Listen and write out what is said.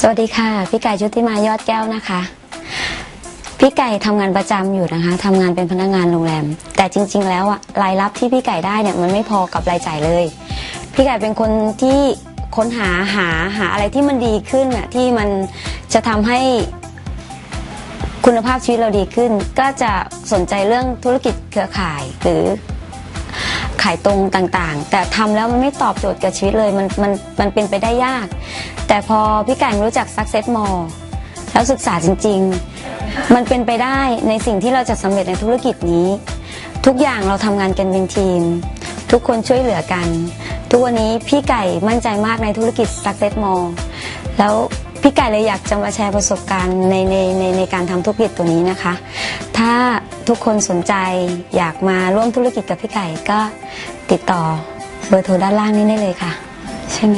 สวัสดีค่ะพี่ไก่ชุติมายอดแก้วนะคะ พี่ไก่ทำงานประจำอยู่นะคะทำงานเป็นพนักงานโรงแรม แต่จริง ๆ แล้วอะรายรับที่พี่ไก่ได้เนี่ยมันไม่พอกับรายจ่ายเลย พี่ไก่เป็นคนที่ค้นหาหาหาอะไรที่มันดีขึ้นอะที่มันจะทำให้คุณภาพชีวิตเราดีขึ้น ก็จะสนใจเรื่องธุรกิจเครือข่ายหรือ ขายตรงต่างๆ แต่ทำแล้วมันไม่ตอบโจทย์กับชีวิตเลยมันมันมันเป็นไปได้ยาก แต่พอพี่ไก่รู้จัก Success More แล้วศึกษาจริง ๆ มันเป็นไปได้ในสิ่งที่เราจะสำเร็จในธุรกิจนี้ ทุกอย่างเราทำงานกันเป็นทีม ทุกคนช่วยเหลือกัน ทุกวันนี้พี่ไก่มั่นใจมากในธุรกิจ Success More แล้วพี่ไก่เลยอยากจะมาแชร์ประสบการณ์ในในในในการทำธุรกิจตัวนี้นะคะ ถ้า ทุกคนสนใจอยากมาร่วมธุรกิจกับพี่ไก่ก็ติดต่อเบอร์โทรด้านล่างนี้ได้เลยค่ะ ใช่ไหม